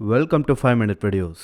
Welcome to five minute videos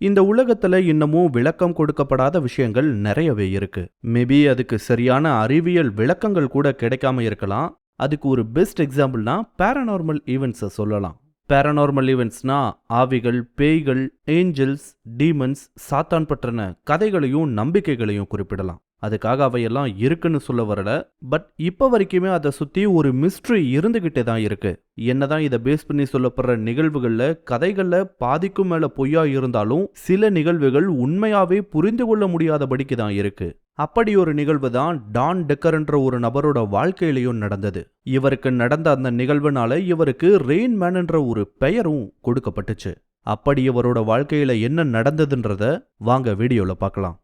இந்த உலகத்துல இன்னமும் விளக்கம் கொடுக்கப்படாத விஷயங்கள் நிறையவே இருக்கு. மேபி அதுக்கு சரியான அறிவியல் விளக்கங்கள் கூட கிடைக்காம இருக்கலாம். அதுக்கு ஒரு பெஸ்ட் எக்ஸாம்பிள்னா பேரநார்மல் ஈவெண்ட்ஸை சொல்லலாம். பேரநார்மல் ஈவெண்ட்ஸ்னா ஆவிகள் பேய்கள் ஏஞ்சல்ஸ் டீமன்ஸ் சாத்தான் பற்றின கதைகளையும் நம்பிக்கைகளையும் குறிப்பிடலாம். அதுக்காக அவையெல்லாம் இருக்குன்னு சொல்ல வரல. பட் இப்போ வரைக்குமே அதை சுற்றி ஒரு மிஸ்ட்ரி இருந்துக்கிட்டே தான் இருக்கு. என்னதான் இதை பேஸ் பண்ணி சொல்லப்படுற நிகழ்வுகளில் கதைகளில் பாதிக்கும் மேலே பொய்யா இருந்தாலும் சில நிகழ்வுகள் உண்மையாவே புரிந்து கொள்ள முடியாதபடிக்கு தான் இருக்கு. அப்படி ஒரு நிகழ்வு தான் டான் டெக்கர்ன்ற ஒரு நபரோட வாழ்க்கையிலையும் நடந்தது. இவருக்கு நடந்த அந்த நிகழ்வுனால இவருக்கு ரெயின் மேன்ன்ற ஒரு பெயரும் கொடுக்கப்பட்டுச்சு. அப்படி இவரோட வாழ்க்கையில என்ன நடந்ததுன்றத வாங்க வீடியோல பார்க்கலாம்.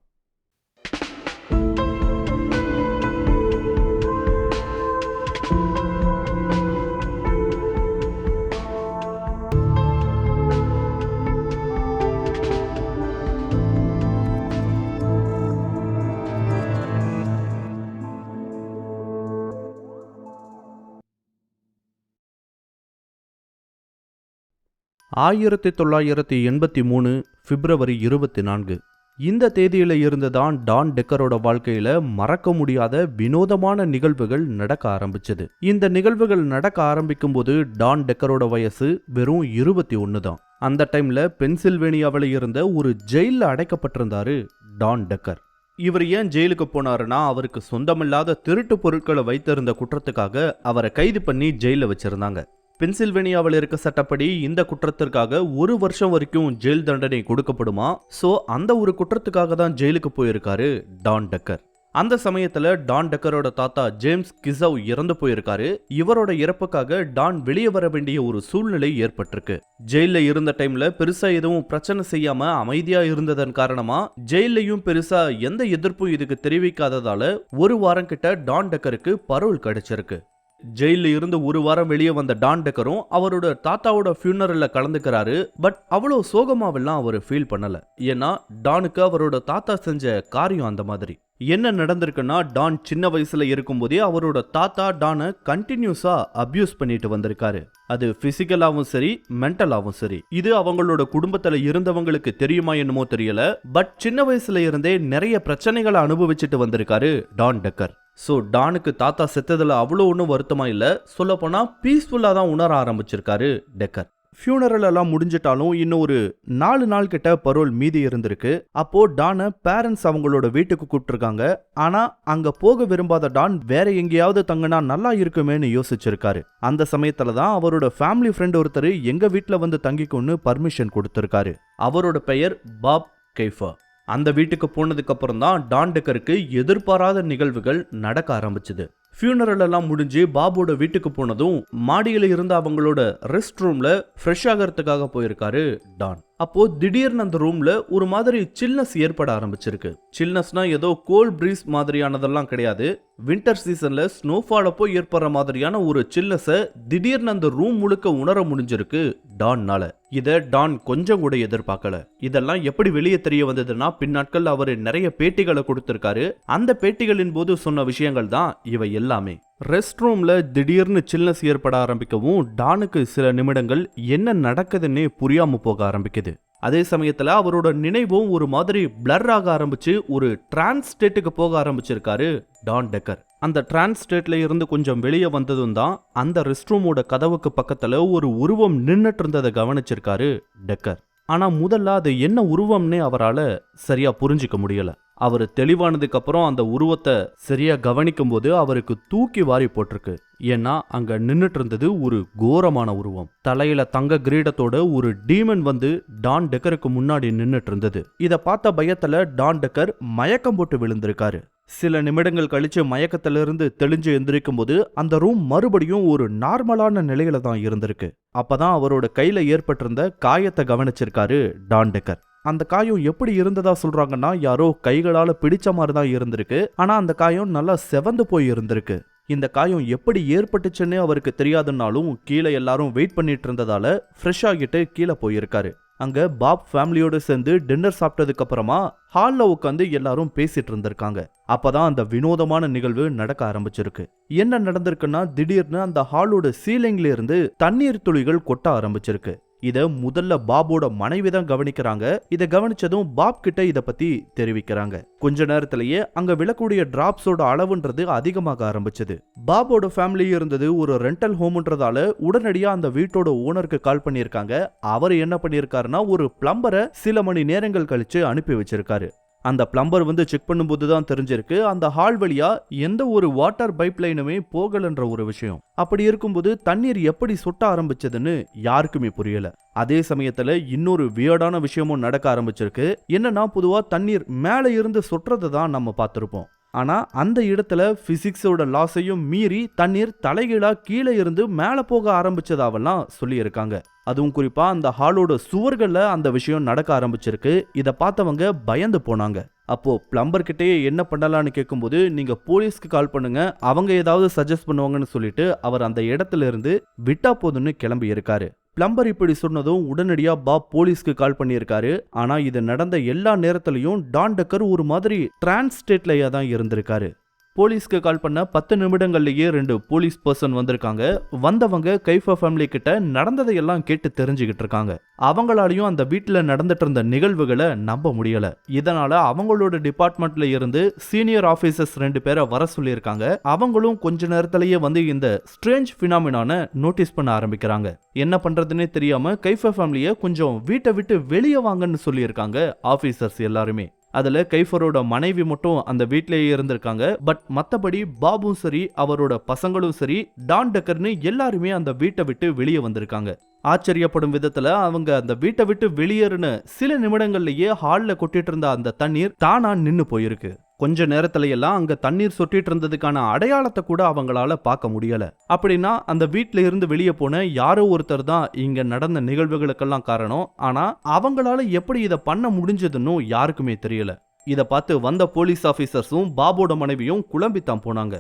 ஆயிரத்தி தொள்ளாயிரத்தி எண்பத்தி மூணு பிப்ரவரி இருபத்தி நான்கு. இந்த தேதியில இருந்து தான் டான் டெக்கரோட வாழ்க்கையில மறக்க முடியாத வினோதமான நிகழ்வுகள் நடக்க ஆரம்பிச்சது. இந்த நிகழ்வுகள் நடக்க ஆரம்பிக்கும் போது டான் டெக்கரோட வயசு வெறும் இருபத்தி ஒன்று தான். அந்த டைம்ல பென்சில்வேனியாவில் இருந்த ஒரு ஜெயிலில் அடைக்கப்பட்டிருந்தாரு டான் டெக்கர். இவர் ஏன் ஜெயிலுக்கு போனாருன்னா அவருக்கு சொந்தமில்லாத திருட்டு பொருட்களை வைத்திருந்த குற்றத்துக்காக அவரை கைது பண்ணி ஜெயிலில் வச்சிருந்தாங்க. பென்சில்வேனியாவில் இருக்க சட்டப்படி இந்த குற்றத்திற்காக ஒரு வருஷம் வரைக்கும் ஜெயில் தண்டனை கொடுக்கப்படுமா? சோ அந்த ஒரு குற்றத்துக்காக தான் ஜெயிலுக்கு போயிருக்காரு டான் டக்கர். அந்த சமயத்துல டான் டக்கரோட தாத்தா ஜேம்ஸ் கிசவ் இறந்து போயிருக்காரு. இவரோட இறப்புக்காக டான் வெளியே வர வேண்டிய ஒரு சூழ்நிலை ஏற்பட்டிருக்கு. ஜெயில இருந்த டைம்ல பெருசா எதுவும் பிரச்சனை செய்யாம அமைதியா இருந்ததன் காரணமா ஜெயிலையும் பெருசா எந்த எதிர்ப்பும் இதுக்கு தெரிவிக்காததால ஒரு வாரம் கிட்ட டான் டக்கருக்கு பரோல் கிடைச்சிருக்கு. ஜெயிலில் இருந்து ஒரு வாரம் வெளியே வந்த டான் டெக்கரும் அவரோட தாத்தாவோட ஃபியூனரில் கலந்துக்கிறாரு பட் அவ்வளோ சோகமாவெல்லாம் அவர் ஃபீல் பண்ணலை. ஏன்னா டானுக்கு அவரோட தாத்தா செஞ்ச காரியம் அந்த மாதிரி. என்ன நடந்திருக்குன்னா டான் சின்ன வயசுல இருக்கும்போதே அவரோட தாத்தா டானை கண்டினியூஸா அபியூஸ் பண்ணிட்டு வந்திருக்காரு. அது பிசிக்கலாவும் சரி மென்டலாவும் சரி. இது அவங்களோட குடும்பத்துல இருந்தவங்களுக்கு தெரியுமா என்னமோ தெரியல பட் சின்ன வயசுல இருந்தே நிறைய பிரச்சனைகளை அனுபவிச்சுட்டு வந்திருக்காரு டான் டெக்கர். ஸோ டானுக்கு தாத்தா செத்ததில் அவ்வளோ ஒன்றும் வருத்தமாக இல்லை. சொல்லப்போனால் பீஸ்ஃபுல்லாக தான் உணர ஆரம்பிச்சிருக்காரு டெக்கர் ஃபியூனரல் எல்லாம் முடிஞ்சிட்டாலும் இன்னும் ஒரு நாலு நாள் கிட்ட பரோல் மீதி இருந்திருக்கு. அப்போ டானை பேரண்ட்ஸ் அவங்களோட வீட்டுக்கு கூப்பிட்டுருக்காங்க. ஆனா அங்க போக விரும்பாத டான் வேற எங்கேயாவது தங்கினா நல்லா இருக்குமேனு யோசிச்சிருக்காரு. அந்த சமயத்துல தான் அவரோட ஃபேமிலி ஃப்ரெண்ட் ஒருத்தர் எங்க வீட்டில் வந்து தங்கிக்கொன்னு பர்மிஷன் கொடுத்திருக்காரு. அவரோட பெயர் பாப் கைஃபர் அந்த வீட்டுக்கு போனதுக்கு அப்புறம் தான் டான் டெக்கருக்கு எதிர்பாராத நிகழ்வுகள் நடக்க ஆரம்பிச்சது. ஃபியூனரல் எல்லாம் முடிஞ்சு பாபோட வீட்டுக்கு போனதும் மாடியில் இருந்த அவங்களோட ரெஸ்ட் ரூம்ல ஃப்ரெஷ் ஆகிறதுக்காக போயிருக்காரு டான். அப்போ திடீர்னு அந்த ரூம்ல ஒரு மாதிரி சில்னஸ் ஏற்பட ஆரம்பிச்சிருக்கு. சில்னஸ்னால் ஏதோ கோல்ட் ப்ரீஸ் மாதிரியானதெல்லாம் கிடையாது. வின்டர் சீசன்ல ஸ்னோஃபால் அப்போ ஏற்படுற மாதிரியான ஒரு சில்னஸை திடீர்னு அந்த ரூம் முழுக்க உணர முடிஞ்சிருக்கு டான்னால. இத டான் கொஞ்சம் கூட எதிர்பார்க்கல. இதெல்லாம் எப்படி வெளியே தெரிய வந்ததுன்னா பின்னாட்கள் அவர் நிறைய பேட்டிகளை கொடுத்திருக்காரு. அந்த பேட்டிகளின் போது சொன்ன விஷயங்கள் தான் இவை எல்லாமே. ரெஸ்ட் ரூம்ல திடீர்னு சில்னஸ் ஏற்பட ஆரம்பிக்கவும் டானுக்கு சில நிமிடங்கள் என்ன நடக்குதுன்னே புரியாம போக ஆரம்பிக்குது. அதே சமயத்தில் அவரோட நினைவும் ஒரு மாதிரி பிளர் ஆக ஆரம்பிச்சு ஒரு டிரான்ஸ் ஸ்டேட்டுக்கு போக ஆரம்பிச்சிருக்காரு டான் டெக்கர் அந்த டிரான்ஸ் ஸ்டேட்ல இருந்து கொஞ்சம் வெளியே வந்ததும் தான் அந்த ரெஸ்ட் ரூமோட கதவுக்கு பக்கத்துல ஒரு உருவம் நின்றுட்டு இருந்ததை கவனிச்சிருக்காரு டெக்கர் ஆனா முதல்ல அது என்ன உருவம்னே அவரால் சரியா புரிஞ்சுக்க முடியலை. அவர் தெளிவானதுக்கு அப்புறம் அந்த உருவத்தை சரியா கவனிக்கும் போது அவருக்கு தூக்கி வாரி போட்டிருக்கு. ஏன்னா அங்க நின்றுட்டு இருந்தது ஒரு கோரமான உருவம். தலையில தங்க கிரீடத்தோட ஒரு டீமன் வந்து டான் டெக்கருக்கு முன்னாடி நின்றுட்டு இருந்தது இதை பார்த்த பயத்துல டான் டெக்கர் மயக்கம் போட்டு விழுந்திருக்காரு. சில நிமிடங்கள் கழிச்சு மயக்கத்திலிருந்து தெளிஞ்சு எந்திரிக்கும் போது அந்த ரூம் மறுபடியும் ஒரு நார்மலான நிலையில தான் இருந்திருக்கு. அப்பதான் அவரோட கையில ஏற்பட்டிருந்த காயத்தை கவனிச்சிருக்காரு டான் டெக்கர். அந்த காயம் எப்படி இருந்ததா சொல்றாங்கன்னா யாரோ கைகளால பிடிச்ச மாதிரி தான் இருந்திருக்கு. ஆனா அந்த காயம் நல்லா செவந்து போய் இருந்திருக்கு. இந்த காயம் எப்படி ஏற்பட்டுச்சுன்னு அவருக்கு தெரியாதுன்னாலும் கீழே எல்லாரும் வெயிட் பண்ணிட்டு இருந்ததால ஃப்ரெஷ் ஆகிட்டு கீழே போயிருக்காரு. அங்க பாப் ஃபேமிலியோட சேர்ந்து டின்னர் சாப்பிட்டதுக்கு அப்புறமா ஹால்ல உட்காந்து எல்லாரும் பேசிட்டு இருந்திருக்காங்க. அப்பதான் அந்த வினோதமான நிகழ்வு நடக்க ஆரம்பிச்சிருக்கு. என்ன நடந்திருக்குன்னா திடீர்னு அந்த ஹாலோட சீலிங்ல இருந்து தண்ணீர் துளிகள் கொட்ட ஆரம்பிச்சிருக்கு. இதை முதல்ல பாபோட மனைவி தான் கவனிக்கிறாங்க. இதை கவனிச்சதும் பாப் கிட்ட இத பத்தி தெரிவிக்கிறாங்க. கொஞ்ச நேரத்திலேயே அங்க விழக்கூடிய டிராப்ஸோட அளவுன்றது அதிகமாக ஆரம்பிச்சது. பாபோட ஃபேமிலி இருந்தது ஒரு ரெண்டல் ஹோம்ன்றதால உடனடியா அந்த வீட்டோட ஓனருக்கு கால் பண்ணியிருக்காங்க. அவர் என்ன பண்ணியிருக்காருன்னா ஒரு பிளம்பரை சில மணி நேரங்கள் கழிச்சு அனுப்பி வச்சிருக்காரு. அந்த பிளம்பர் வந்து செக் பண்ணும்போது தான் தெரிஞ்சிருக்கு. அந்த ஹால் வழியா எந்த ஒரு வாட்டர் பைப் லைனுமே போகலன்ற ஒரு விஷயம். அப்படி இருக்கும்போது தண்ணீர் எப்படி சொட்ட ஆரம்பிச்சதுன்னு யாருக்குமே புரியல. அதே சமயத்துல இன்னொரு வியர்டான விஷயமும் நடக்க ஆரம்பிச்சிருக்கு. என்னன்னா பொதுவா தண்ணீர் மேலே இருந்து சொட்டுறதை தான் நம்ம பார்த்திருப்போம். ஆனால் அந்த இடத்துல ஃபிசிக்ஸோட லாஸையும் மீறி தண்ணீர் தலைகீழாக கீழே இருந்து மேலே போக ஆரம்பிச்சதாவெல்லாம் சொல்லியிருக்காங்க. அதுவும் குறிப்பாக அந்த ஹாலோட சுவர்களில் அந்த விஷயம் நடக்க ஆரம்பிச்சிருக்கு. இதை பார்த்தவங்க பயந்து போனாங்க. அப்போது பிளம்பர்கிட்டயே என்ன பண்ணலான்னு கேட்கும்போது நீங்கள் போலீஸ்க்கு கால் பண்ணுங்க. அவங்க ஏதாவது சஜஸ்ட் பண்ணுவாங்கன்னு சொல்லிட்டு அவர் அந்த இடத்துல இருந்து விட்டா போதுன்னு கிளம்பி இருக்காரு. பிளம்பர் இப்படி சொன்னதும் உடனடியா பாப் போலீஸ்க்கு கால் பண்ணியிருக்காரு. ஆனா இது நடந்த எல்லா நேரத்திலையும் டான் டக்கர் ஒரு மாதிரி ட்ரான்ஸ்ஸ்டேட்லையே தான் இருந்திருக்காரு. போலீஸ்க்கு கால் பண்ண பத்து நிமிடங்கள்லேயே ரெண்டு போலீஸ் பர்சன் வந்திருக்காங்க. வந்தவங்க கைஃபா ஃபேமிலி கிட்ட நடந்ததையெல்லாம் கேட்டு தெரிஞ்சுக்கிட்டு இருக்காங்க. அவங்களாலையும் அந்த வீட்டில் நடந்துட்டு இருந்த நிகழ்வுகளை நம்ப முடியல. இதனால அவங்களோட டிபார்ட்மெண்ட்ல இருந்து சீனியர் ஆபீசர்ஸ் ரெண்டு பேரை வர சொல்லியிருக்காங்க. அவங்களும் கொஞ்ச நேரத்திலேயே வந்து இந்த ஸ்ட்ரேஞ்ச் ஃபினாமினான நோட்டீஸ் பண்ண ஆரம்பிக்கிறாங்க. என்ன பண்றதுன்னே தெரியாம கைஃபா ஃபேமிலியை கொஞ்சம் வீட்டை விட்டு வெளியே வாங்கன்னு சொல்லியிருக்காங்க ஆபீசர்ஸ் எல்லாருமே. அதில் கைஃபரோட மனைவி மட்டும் அந்த வீட்டிலேயே இருந்திருக்காங்க. பட் மற்றபடி பாபும் சரி அவரோட பசங்களும் சரி டான் டக்கர்னு எல்லாருமே அந்த வீட்டை விட்டு வெளியே வந்திருக்காங்க. ஆச்சரியப்படும் விதத்துல அவங்க அந்த வீட்டை விட்டு வெளியேறுன சில நிமிடங்கள்லயே ஹாலில் கொட்டிட்டு இருந்த அந்த தண்ணீர் தானா நின்று போயிருக்கு. கொஞ்ச நேரத்துல எல்லாம் அங்க தண்ணீர் சொட்டிட்டு இருந்ததுக்கான அடையாளத்தை கூட அவங்களால பார்க்க முடியல. அப்படின்னா அந்த வீட்ல இருந்து வெளியே போன யாரோ ஒருத்தர் தான் இங்க நடந்த நிகழ்வுகளுக்கெல்லாம் காரணம். ஆனா அவங்களால எப்படி இதை பண்ண முடிஞ்சதுன்னு யாருக்குமே தெரியல. இதை பார்த்து வந்த போலீஸ் ஆபீசர்ஸும் பாபோட மனைவியும் குழம்பித்தான் போனாங்க.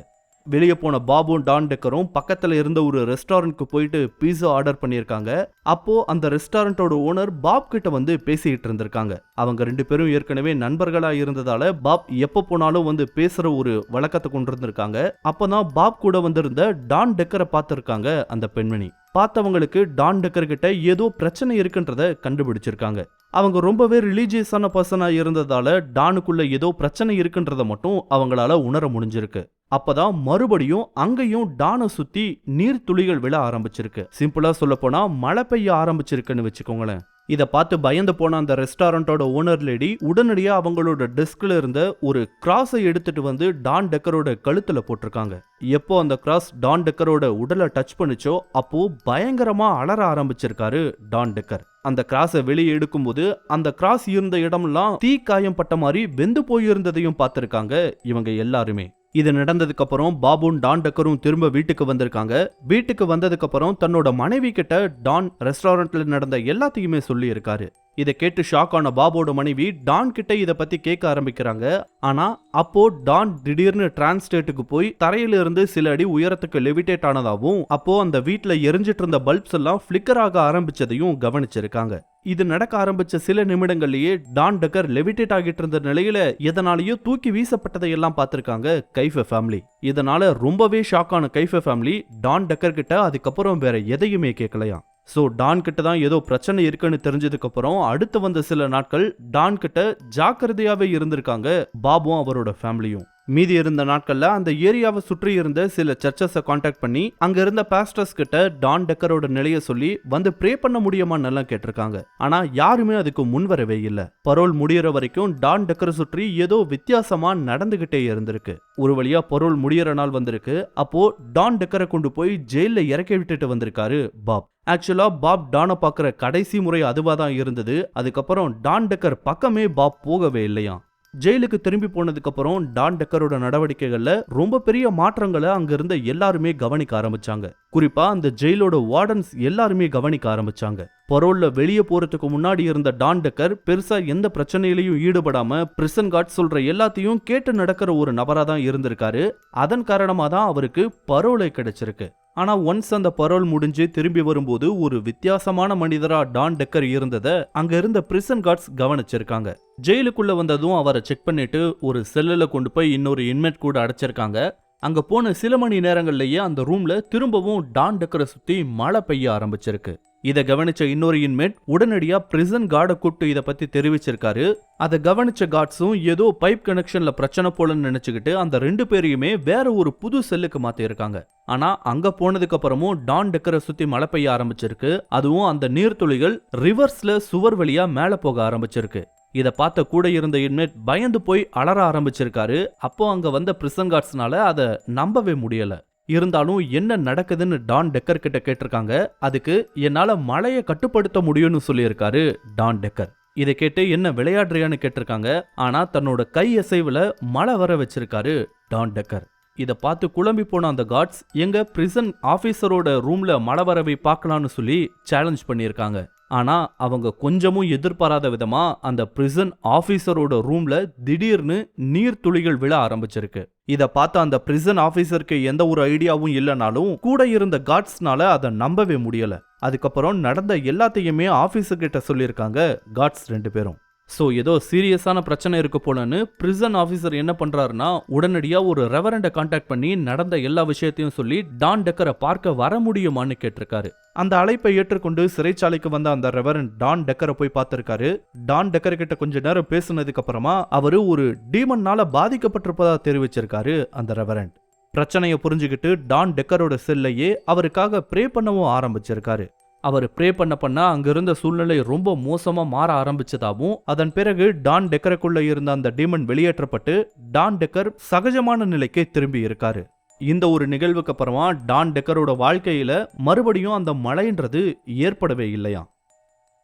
வெளியே போன பாபும் டான் டெக்கரும் பக்கத்தில் இருந்த ஒரு ரெஸ்டாரண்ட்க்கு போயிட்டு பீஸா ஆர்டர் பண்ணியிருக்காங்க. அப்போ அந்த ரெஸ்டாரண்ட்டோட ஓனர் பாப் கிட்ட வந்து பேசிக்கிட்டு இருந்திருக்காங்க. அவங்க ரெண்டு பேரும் ஏற்கனவே நண்பர்களா இருந்ததால பாப் எப்போ போனாலும் வந்து பேசுற ஒரு வழக்கத்தை கொண்டு இருந்திருக்காங்க அப்பதான் பாப் கூட வந்திருந்த டான் டெக்கரை பார்த்திருக்காங்க அந்த பெண்மணி. பார்த்தவங்களுக்கு டான் டெக்கர் கிட்ட ஏதோ பிரச்சனை இருக்குன்றத கண்டுபிடிச்சிருக்காங்க. அவங்க ரொம்பவே ரிலீஜியஸான பர்சனாக இருந்ததால டானுக்குள்ள ஏதோ பிரச்சனை இருக்குன்றத மட்டும் அவங்களால உணர முடிஞ்சிருக்கு. அப்பதான் மறுபடியும் அங்கேயும் டானை சுத்தி நீர்த்துளிகள் விழ ஆரம்பிச்சிருக்கு. சிம்பிளா சொல்ல போனா மழை பெய்ய ஆரம்பிச்சிருக்குன்னு வச்சுக்கோங்களேன். இதை பார்த்து பயந்து போன அந்த ரெஸ்டாரண்டோட ஓனர் லேடி உடனடியா அவங்களோட டெஸ்க்ல இருந்த ஒரு கிராஸை எடுத்துட்டு வந்து டான் டெக்கரோட கழுத்துல போட்டிருக்காங்க. எப்போ அந்த கிராஸ் டான் டெக்கரோட உடலை டச் பண்ணுச்சோ அப்போ பயங்கரமா அலற ஆரம்பிச்சிருக்காரு டான் டெக்கர். அந்த கிராஸை வெளியே எடுக்கும்போது அந்த கிராஸ் இருந்த இடமெல்லாம் தீ காயம் பட்ட மாதிரி வெந்து போயிருந்ததையும் பார்த்திருக்காங்க இவங்க எல்லாருமே. இது நடந்ததுக்கு அப்புறம் பாபும் டான் டக்கரும் திரும்ப வீட்டுக்கு வந்திருக்காங்க. வீட்டுக்கு வந்ததுக்கு அப்புறம் தன்னோட மனைவி கிட்ட டான் ரெஸ்டாரண்ட்ல நடந்த எல்லாத்தையுமே சொல்லி இருக்காரு இதை கேட்டு ஷாக் ஆன பாபோட மனைவி டான் கிட்ட இதை பத்தி கேட்க ஆரம்பிக்கிறாங்க. ஆனா அப்போ டான் திடீர்னு டிரான்ஸ்டேட்டுக்கு போய் தரையில இருந்து சில அடி உயரத்துக்கு லெவிடேட் ஆனதாகவும் அப்போ அந்த வீட்டுல எரிஞ்சிட்டு இருந்த பல்ப்ஸ் எல்லாம் ஃபிளிக்கர் ஆக ஆரம்பிச்சதையும் கவனிச்சிருக்காங்க. இது நடக்க ஆரம்பிச்ச சில நிமிடங்கள்லயே டான் டக்கர் லெவிடேட் ஆகிட்டு இருந்த நிலையில எதனாலயோ தூக்கி வீசப்பட்டதை எல்லாம் பார்த்திருக்காங்க கைஃப ஃபேமிலி இதனால ரொம்பவே ஷாக் ஆன கைஃப ஃபேமிலி டான் டக்கர் கிட்ட அதுக்கப்புறம் வேற எதையுமே கேட்கலையாம் ஸோ டான் கிட்ட தான் ஏதோ பிரச்சனை இருக்குன்னு தெரிஞ்சதுக்கப்புறம் அடுத்து வந்த சில நாட்கள் டான் கிட்ட ஜாக்கிரதையாகவே இருந்திருக்காங்க பாபுவும் அவரோட ஃபேமிலியும் மீதி இருந்த நாட்கள்ல அந்த ஏரியாவை சுற்றி இருந்த சில சர்ச்சஸை காண்டாக்ட் பண்ணி அங்க இருந்த பாஸ்டர்ஸ் கிட்ட டான் டெக்கரோட நிலைய சொல்லி வந்து ப்ரே பண்ண முடியுமான்னு எல்லாம் கேட்டிருக்காங்க. ஆனா யாருமே அதுக்கு முன்வரவே இல்ல. பரோல் முடியற வரைக்கும் டான் டெக்கரை சுற்றி ஏதோ வித்தியாசமா நடந்துகிட்டே இருந்திருக்கு. ஒரு வழியா பரோல் முடியற நாள் வந்திருக்கு. அப்போ டான் டெக்கரை கொண்டு போய் ஜெயில இறக்கி விட்டுட்டு வந்திருக்காரு பாப். ஆக்சுவலா பாப் டானை பார்க்குற கடைசி முறை அதுவா தான் இருந்தது. அதுக்கப்புறம் டான் டெக்கர் பக்கமே பாப் போகவே இல்லையாம். ஜெயிலுக்கு திரும்பி போனதுக்கப்புறம் டான் டெக்கரோட நடவடிக்கைகள்ல ரொம்ப பெரிய மாற்றங்களை அங்க இருந்த எல்லாருமே கவனிக்க ஆரம்பிச்சாங்க. குறிப்பா அந்த ஜெயிலோட வார்டன்ஸ் எல்லாருமே கவனிக்க ஆரம்பிச்சாங்க. பரோல்ல வெளியே போறதுக்கு முன்னாடி இருந்த டான் டெக்கர் பெருசா எந்த பிரச்சனையிலையும் ஈடுபடாம பிரிசன் கார்ட் சொல்ற எல்லாத்தையும் கேட்டு நடக்கிற ஒரு நபரா தான் இருந்திருக்காரு. அதன் காரணமா தான் அவருக்கு பரோலை கிடைச்சிருக்கு. ஆனா ஒன்ஸ் அந்த பரோல் முடிஞ்சு திரும்பி வரும்போது ஒரு வித்தியாசமான மனிதரா டான் டெக்கர் இருந்ததை அங்க இருந்த பிரிசன் கார்ட்ஸ் கவனிச்சிருக்காங்க. ஜெயிலுக்குள்ள வந்ததும் அவரை செக் பண்ணிட்டு ஒரு செல்லுல கொண்டு போய் இன்னொரு இன்மேட் கூட அடைச்சிருக்காங்க. அங்க போன சில மணி நேரங்கள்லயே அந்த ரூம்ல திரும்பவும் டான் டெக்கரை சுத்தி மழை பெய்ய ஆரம்பிச்சிருக்கு. இதை கவனிச்ச இன்னொரு இன்மேட் உடனடியா பிரிசன் கார்டை கூப்பிட்டு இதை பத்தி தெரிவிச்சிருக்காரு. அதை கவனிச்ச கார்ட்ஸும் ஏதோ பைப் கனெக்ஷன்ல பிரச்சனை போலன்னு நினைச்சுக்கிட்டு அந்த ரெண்டு பேரையுமே வேற ஒரு புது செல்லுக்கு மாத்திருக்காங்க ஆனா அங்க போனதுக்கு அப்புறமும் டான் டெக்கரை சுத்தி மழை பெய்ய ஆரம்பிச்சிருக்கு. அதுவும் அந்த நீர்த்துளிகள் ரிவர்ஸ்ல சுவர் வழியா மேல போக ஆரம்பிச்சிருக்கு. இத பார்த்த கூட இருந்த இன்மேட் பயந்து போய் அலற ஆரம்பிச்சிருக்காரு. அப்போ அங்க வந்த பிரிசன் கார்ட்ஸ்னால அதை நம்பவே முடியல. இருந்தாலும் என்ன நடக்குதுன்னு டான் டெக்கர் கிட்ட கேட்டிருக்காங்க. அதுக்கு என்னால மழையை கட்டுப்படுத்த முடியும்னு சொல்லியிருக்காரு டான் டெக்கர். இதை கேட்டு என்ன விளையாடுறியான்னு கேட்டிருக்காங்க. ஆனா தன்னோட கை அசைவுல மழை வர வச்சிருக்காரு டான் டெக்கர். இதை பார்த்து குழம்பி போன அந்த கார்ட்ஸ் எங்க பிரிசன் ஆபீசரோட ரூம்ல மழை வரவை பார்க்கலான்னு சொல்லி சேலஞ்ச் பண்ணியிருக்காங்க. ஆனால் அவங்க கொஞ்சமும் எதிர்பாராத விதமாக அந்த பிரிசன் ஆஃபீஸரோட ரூமில் திடீர்னு நீர் துளிகள் விழ ஆரம்பிச்சிருக்கு. இதை பார்த்த அந்த பிரிசன் ஆஃபீஸருக்கு எந்த ஒரு ஐடியாவும் இல்லைனாலும் கூட இருந்த காட்ஸ்னால அதை நம்பவே முடியலை. அதுக்கப்புறம் நடந்த எல்லாத்தையுமே ஆஃபீஸர்கிட்ட சொல்லியிருக்காங்க காட்ஸ் ரெண்டு பேரும். ஸோ ஏதோ சீரியஸான பிரச்சனை இருக்கு போலன்னு பிரிசன் ஆஃபீஸர் என்ன பண்றாருன்னா உடனடியாக ஒரு ரெவரண்டை காண்டாக்ட் பண்ணி நடந்த எல்லா விஷயத்தையும் சொல்லி டான் டெக்கரை பார்க்க வர முடியுமான்னு கேட்டிருக்காரு. அந்த அழைப்பை ஏற்றுக்கொண்டு சிறைச்சாலைக்கு வந்த அந்த ரெவரண்ட் டான் டெக்கரை போய் பார்த்திருக்காரு. டான் டெக்கர் கிட்ட கொஞ்ச நேரம் பேசுனதுக்கு அப்புறமா அவரு ஒரு டீமன்னால பாதிக்கப்பட்டிருப்பதா தெரிவிச்சிருக்காரு அந்த ரெவரண்ட் பிரச்சனையை புரிஞ்சுக்கிட்டு டான் டெக்கரோட செல்லையே அவருக்காக ப்ரே பண்ணவும் ஆரம்பிச்சிருக்காரு. அவர் ப்ரே பண்ண பண்ண அங்கிருந்த சூழ்நிலை ரொம்ப மோசமா மாற ஆரம்பிச்சதாவும் அதன் பிறகு டான் டெக்கருக்குள்ள இருந்த அந்த டீமன் வெளியேற்றப்பட்டு டான் டெக்கர் சகஜமான நிலைக்கு திரும்பி இருக்காரு. இந்த ஒரு நிகழ்வுக்கு அப்புறமா டான் டெக்கரோட வாழ்க்கையில மறுபடியும் அந்த மழைன்றது ஏற்படவே இல்லையா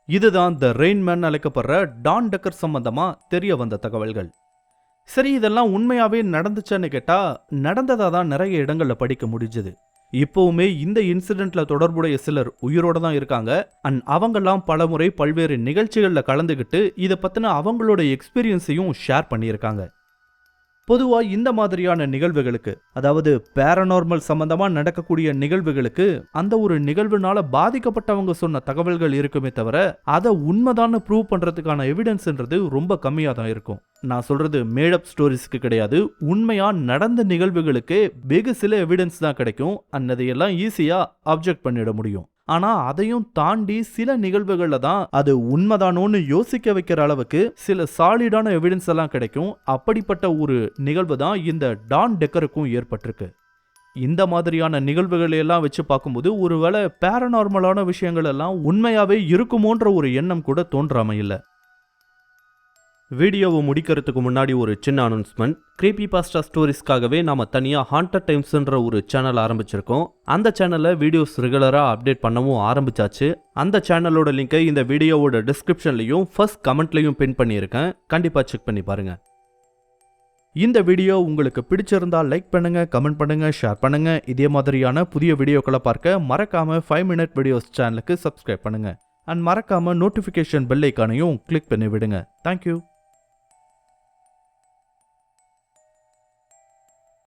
இதுதான் த ரெயின்மேன் அழைக்கப்படுற டான் டெக்கர் சம்பந்தமா தெரிய வந்த தகவல்கள். சரி இதெல்லாம் உண்மையாவே நடந்துச்சான்னு கேட்டா நடந்ததா தான் நிறைய இடங்கள்ல படிக்க முடிஞ்சது. இப்போவுமே இந்த இன்சிடென்ட்ல தொடர்புடைய சிலர் உயிரோட தான் இருக்காங்க. அண்ட் அவங்கெல்லாம் பலமுறை பல்வேறு நிகழ்ச்சிகள்ல கலந்துக்கிட்டு இதை பத்தின அவங்களோட எக்ஸ்பீரியன்ஸையும் ஷேர் பண்ணியிருக்காங்க. பொதுவாக இந்த மாதிரியான நிகழ்வுகளுக்கு அதாவது பேரநார்மல் சம்பந்தமாக நடக்கக்கூடிய நிகழ்வுகளுக்கு அந்த ஒரு நிகழ்வுனால பாதிக்கப்பட்டவங்க சொன்ன தகவல்கள் இருக்குமே தவிர அதை உண்மைதான்னு ப்ரூவ் பண்ணுறதுக்கான எவிடன்ஸ்ன்றது ரொம்ப கம்மியாக தான் இருக்கும். நான் சொல்றது மேடப் ஸ்டோரிஸ்க்கு கிடையாது. உண்மையாக நடந்த நிகழ்வுகளுக்கு வெகு சில எவிடன்ஸ் தான் கிடைக்கும். அன்னதையெல்லாம் ஈஸியாக அப்ஜெக்ட் பண்ணிட முடியும். ஆனா அதையும் தாண்டி சில நிகழ்வுகள்ல தான் அது உண்மைதானோன்னு யோசிக்க வைக்கிற அளவுக்கு சில சாலிடான எவிடன்ஸ் எல்லாம் கிடைக்கும். அப்படிப்பட்ட ஒரு நிகழ்வு தான் இந்த டான் டெக்கருக்கும் ஏற்பட்டிருக்கு. இந்த மாதிரியான நிகழ்வுகளை எல்லாம் வச்சு பார்க்கும்போது ஒருவேளை பேரநார்மலான விஷயங்கள் எல்லாம் உண்மையாவே இருக்குமோன்ற ஒரு எண்ணம் கூட தோன்றாம இல்லை. வீடியோவை முடிக்கிறதுக்கு முன்னாடி ஒரு சின்ன அனௌன்ஸ்மெண்ட் கிரீப்பி பாஸ்டா ஸ்டோரிஸ்க்காகவே நாம் தனியாக ஹாண்டட் டைம்ஸ்ன்ற ஒரு சேனல் ஆரம்பிச்சிருக்கோம். அந்த சேனலில் வீடியோஸ் ரெகுலராக அப்டேட் பண்ணவும் ஆரம்பிச்சாச்சு. அந்த சேனலோட லிங்கை இந்த வீடியோவோட டிஸ்கிரிப்ஷன்லையும் ஃபர்ஸ்ட் கமெண்ட்லையும் பின் பண்ணியிருக்கேன். கண்டிப்பாக செக் பண்ணி பாருங்கள் இந்த வீடியோ உங்களுக்கு பிடிச்சிருந்தால் லைக் பண்ணுங்க கமெண்ட் பண்ணுங்க ஷேர் பண்ணுங்க. இதே மாதிரியான புதிய வீடியோக்களை பார்க்க மறக்காம ஃபைவ் மினிட் வீடியோஸ் சேனலுக்கு சப்ஸ்கிரைப் பண்ணுங்க. அண்ட் மறக்காம நோட்டிஃபிகேஷன் பெல் ஐக்கானையும் கிளிக் பண்ணி விடுங்க. Thank you